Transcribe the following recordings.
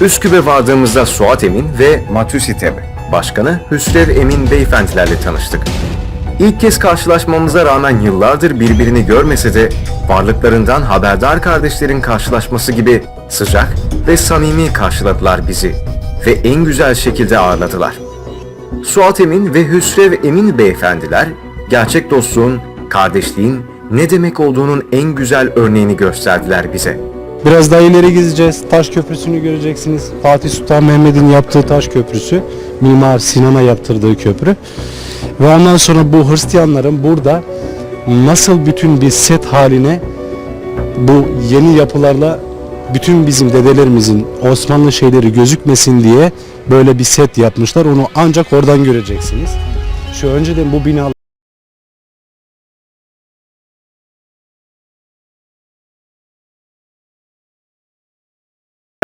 Üsküp'e vardığımızda Suat Emin ve Matüsiteb Başkanı Hüsrev Emin beyefendilerle tanıştık. İlk kez karşılaşmamıza rağmen yıllardır birbirini görmese de varlıklarından haberdar kardeşlerin karşılaşması gibi sıcak ve samimi karşıladılar bizi ve en güzel şekilde ağırladılar. Suat Emin ve Hüsrev Emin beyefendiler gerçek dostluğun, kardeşliğin ne demek olduğunun en güzel örneğini gösterdiler bize. Biraz daha ileri gideceğiz. Taş Köprüsü'nü göreceksiniz. Fatih Sultan Mehmet'in yaptığı Taş Köprüsü. Mimar Sinan'a yaptırdığı köprü. Ve ondan sonra bu Hristiyanların burada nasıl bütün bir set haline bu yeni yapılarla bütün bizim dedelerimizin Osmanlı şeyleri gözükmesin diye böyle bir set yapmışlar. Onu ancak oradan göreceksiniz. Şu önceden bu bina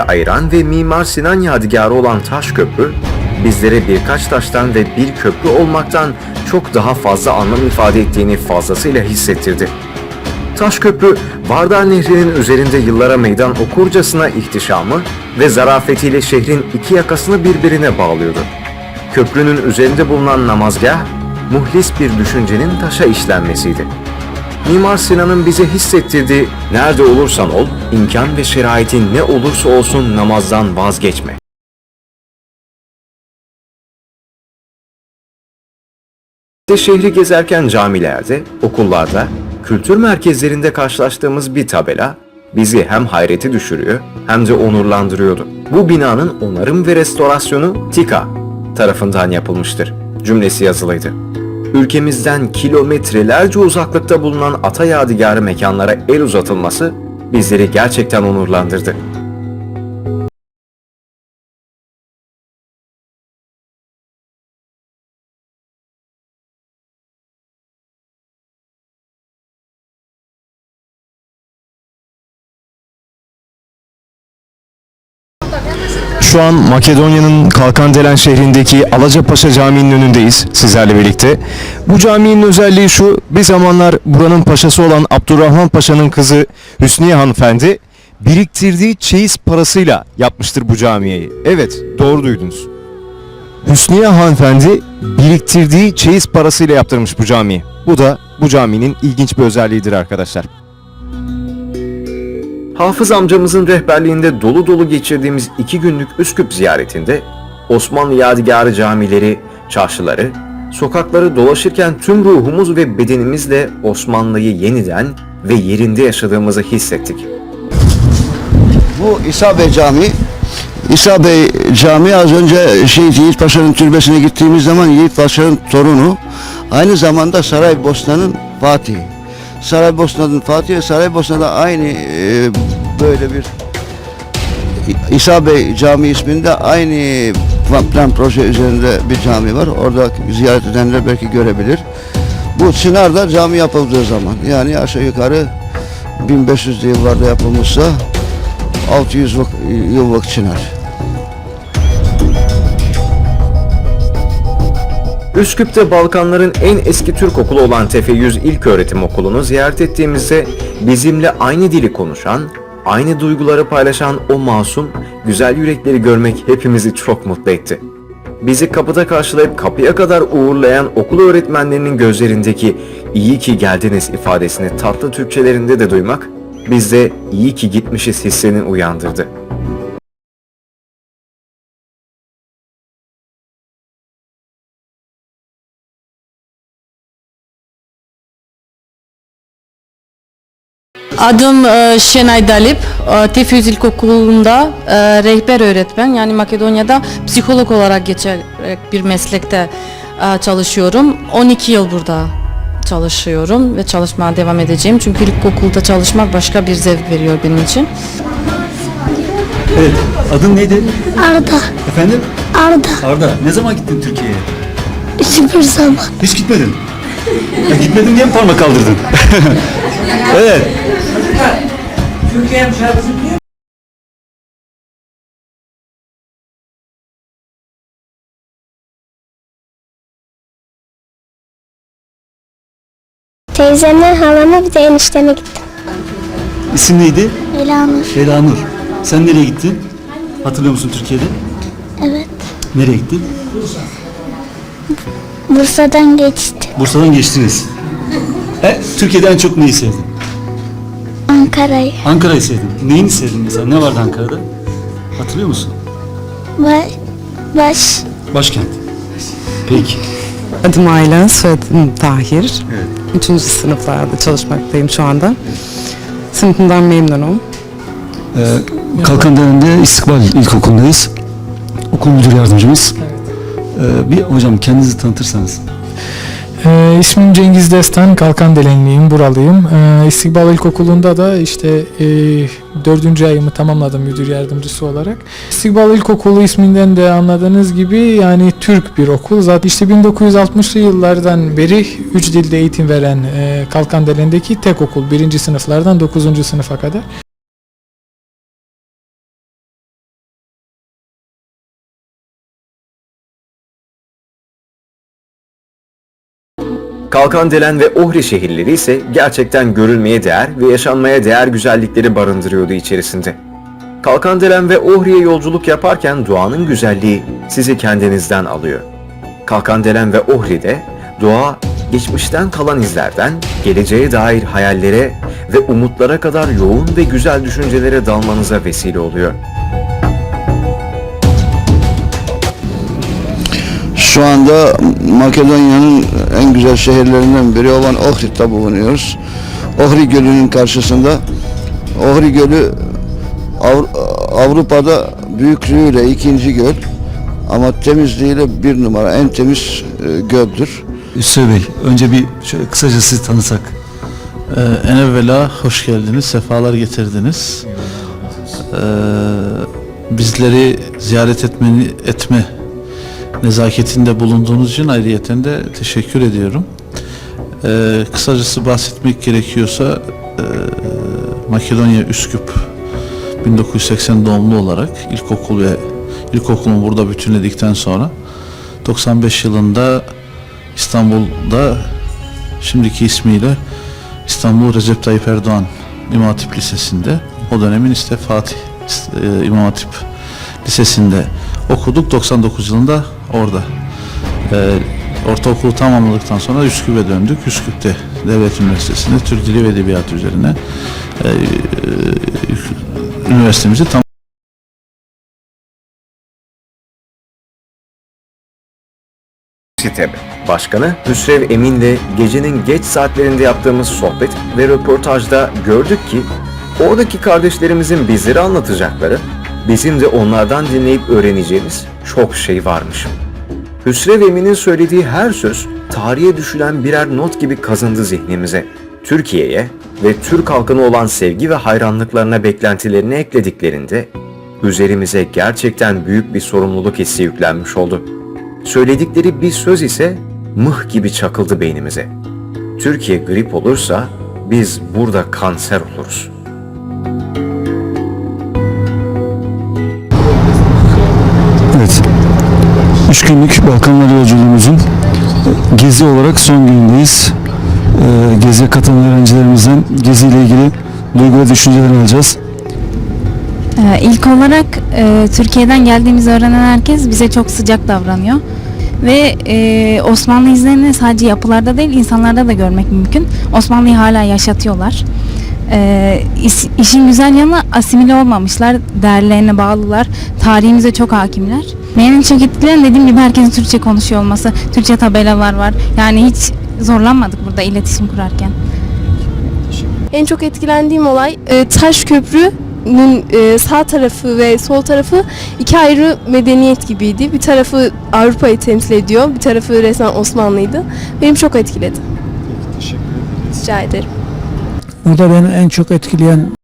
ayıran ve Mimar Sinan yadigarı olan taş köprü, bizlere birkaç taştan ve bir köprü olmaktan çok daha fazla anlam ifade ettiğini fazlasıyla hissettirdi. Taş köprü, Vardar Nehri'nin üzerinde yıllara meydan okurcasına ihtişamı ve zarafetiyle şehrin iki yakasını birbirine bağlıyordu. Köprünün üzerinde bulunan namazgah, muhlis bir düşüncenin taşa işlenmesiydi. Mimar Sinan'ın bize hissettirdiği nerede olursan ol, imkan ve şeraitin ne olursa olsun namazdan vazgeçme. İşte şehri gezerken camilerde, okullarda, kültür merkezlerinde karşılaştığımız bir tabela bizi hem hayrete düşürüyor hem de onurlandırıyordu. Bu binanın onarım ve restorasyonu TİKA tarafından yapılmıştır. Cümlesi yazılıydı. Ülkemizden kilometrelerce uzaklıkta bulunan ata yadigarı mekanlara el uzatılması bizleri gerçekten onurlandırdı. Şu an Makedonya'nın Kalkandelen şehrindeki Alacapaşa Camii'nin önündeyiz sizlerle birlikte. Bu caminin özelliği şu, bir zamanlar buranın paşası olan Abdurrahman Paşa'nın kızı Hüsniye Hanımefendi biriktirdiği çeyiz parasıyla yapmıştır bu camiyi. Evet, doğru duydunuz. Hüsniye Hanımefendi biriktirdiği çeyiz parasıyla yaptırmış bu camiyi. Bu da bu caminin ilginç bir özelliğidir arkadaşlar. Hafız amcamızın rehberliğinde dolu dolu geçirdiğimiz iki günlük Üsküp ziyaretinde Osmanlı yadigarı camileri, çarşıları, sokakları dolaşırken tüm ruhumuz ve bedenimizle Osmanlı'yı yeniden ve yerinde yaşadığımızı hissettik. Bu İsa Bey Camii. İsa Bey Camii az önce Şehit Yiğit Paşa'nın türbesine gittiğimiz zaman Yiğit Paşa'nın torunu. Aynı zamanda Saraybosna'nın Fatihi. Saraybosna'nın Fatihi ve Saraybosna'da aynı e, böyle bir İsa Bey Camii isminde aynı plan proje üzerinde bir cami var. Orada ziyaret edenler belki görebilir. Bu Çınar'da cami yapıldığı zaman yani aşağı yukarı 1500'lü yıllarda yapılmışsa 600 yıllık, yıllık çınar. Üsküp'te Balkanların en eski Türk okulu olan Tefe 100 İlköğretim Okulu'nu ziyaret ettiğimizde bizimle aynı dili konuşan, aynı duyguları paylaşan o masum, güzel yürekleri görmek hepimizi çok mutlu etti. Bizi kapıda karşılayıp kapıya kadar uğurlayan okul öğretmenlerinin gözlerindeki iyi ki geldiniz ifadesini tatlı Türkçelerinde de duymak bizde iyi ki gitmişiz hissini uyandırdı. Adım e, Şenay Dalip. E, Tefyüz İlkokulu'nda e, rehber öğretmen yani Makedonya'da psikolog olarak geçerek bir meslekte e, çalışıyorum. 12 yıl burada çalışıyorum ve çalışmaya devam edeceğim. Çünkü ilkokulda çalışmak başka bir zevk veriyor benim için. Evet. Adın neydi? Arda, Efendim? Arda, Arda. Ne zaman gittin Türkiye'ye? sıfır zaman. Hiç gitmedin. Ya gitmedin diye mi parmak kaldırdın? evet. Teyzemle halama bir de enişteme gittim. İsim neydi? Elanur. Elanur. Sen nereye gittin? Hatırlıyor musun Türkiye'de? Evet. Nereye gittin? Bursa'dan geçti. Bursa'dan geçtiniz. E, Türkiye'de en çok neyi sevdin? Ankara'yı. Ankara'yı sevdin. Neyini sevdin mesela? Ne vardı Ankara'da? Hatırlıyor musun? Baş. Baş. Başkent. Peki. Adım Ayla, soyadım Tahir. Üçüncü sınıflarda çalışmaktayım şu anda. Sınıfımdan memnunum. Ee, Kalkandere'nde İstikbal İlkokulu'ndayız. Okul müdür yardımcımız. Ee, bir hocam kendinizi tanıtırsanız. Ee, ismim Cengiz Destan, Kalkandelenliyim, buralıyım. Ee, İstikbal İlkokulu'nda da işte e, dördüncü ayımı tamamladım müdür yardımcısı olarak. İstikbal İlkokulu isminden de anladığınız gibi yani Türk bir okul. Zaten işte 1960'lı yıllardan beri üç dilde eğitim veren e, Kalkandelen'deki tek okul. Birinci sınıflardan dokuzuncu sınıfa kadar. Kalkandelen ve Ohri şehirleri ise gerçekten görülmeye değer ve yaşanmaya değer güzellikleri barındırıyordu içerisinde. Kalkandelen ve Ohri'ye yolculuk yaparken doğanın güzelliği sizi kendinizden alıyor. Kalkandelen ve Ohri'de doğa geçmişten kalan izlerden geleceğe dair hayallere ve umutlara kadar yoğun ve güzel düşüncelere dalmanıza vesile oluyor. Şu anda Makedonya'nın en güzel şehirlerinden biri olan Ohrid'de bulunuyoruz. Ohri Gölü'nün karşısında. Ohri Gölü Avru- Avrupa'da büyüklüğüyle ikinci göl ama temizliğiyle bir numara en temiz e, göldür. Hüsrev Bey, önce bir şöyle kısaca sizi tanısak. Ee, en evvela hoş geldiniz, sefalar getirdiniz. Ee, bizleri ziyaret etmeni, etme nezaketinde bulunduğunuz için ayrıyeten de teşekkür ediyorum. Ee, kısacası bahsetmek gerekiyorsa e, Makedonya Üsküp 1980 doğumlu olarak ilkokul ve ilkokulumu burada bütünledikten sonra 95 yılında İstanbul'da şimdiki ismiyle İstanbul Recep Tayyip Erdoğan İmam Hatip Lisesi'nde o dönemin işte Fatih e, İmam Hatip Lisesi'nde okuduk. 99 yılında orada. E, ortaokulu tamamladıktan sonra Üsküp'e döndük. Üsküp'te Devlet Üniversitesi'nde Türk Dili ve Edebiyatı üzerine e, e, üniversitemizi tam SİTEB Başkanı Hüsrev Emin'le gecenin geç saatlerinde yaptığımız sohbet ve röportajda gördük ki oradaki kardeşlerimizin bizlere anlatacakları, bizim de onlardan dinleyip öğreneceğimiz çok şey varmış. Hüsrev Emin'in söylediği her söz tarihe düşülen birer not gibi kazındı zihnimize. Türkiye'ye ve Türk halkına olan sevgi ve hayranlıklarına beklentilerini eklediklerinde üzerimize gerçekten büyük bir sorumluluk hissi yüklenmiş oldu. Söyledikleri bir söz ise mıh gibi çakıldı beynimize. Türkiye grip olursa biz burada kanser oluruz. Üç günlük Balkanlar yolculuğumuzun gezi olarak son günündeyiz. Ee, geziye katılan öğrencilerimizden geziyle ilgili duygu ve düşüncelerini alacağız. Ee, İlk olarak e, Türkiye'den geldiğimizi öğrenen herkes bize çok sıcak davranıyor. Ve e, Osmanlı izlerini sadece yapılarda değil insanlarda da görmek mümkün. Osmanlı'yı hala yaşatıyorlar. E, is- işin güzel yanı asimile olmamışlar, değerlerine bağlılar, tarihimize çok hakimler. Beni en çok etkileyen dediğim gibi herkesin Türkçe konuşuyor olması, Türkçe tabelalar var. Yani hiç zorlanmadık burada iletişim kurarken. En çok etkilendiğim olay e, Taş Köprü'nün e, sağ tarafı ve sol tarafı iki ayrı medeniyet gibiydi. Bir tarafı Avrupa'yı temsil ediyor, bir tarafı resmen Osmanlı'ydı. Beni çok etkiledi. Rica ederim. Burada beni en çok etkileyen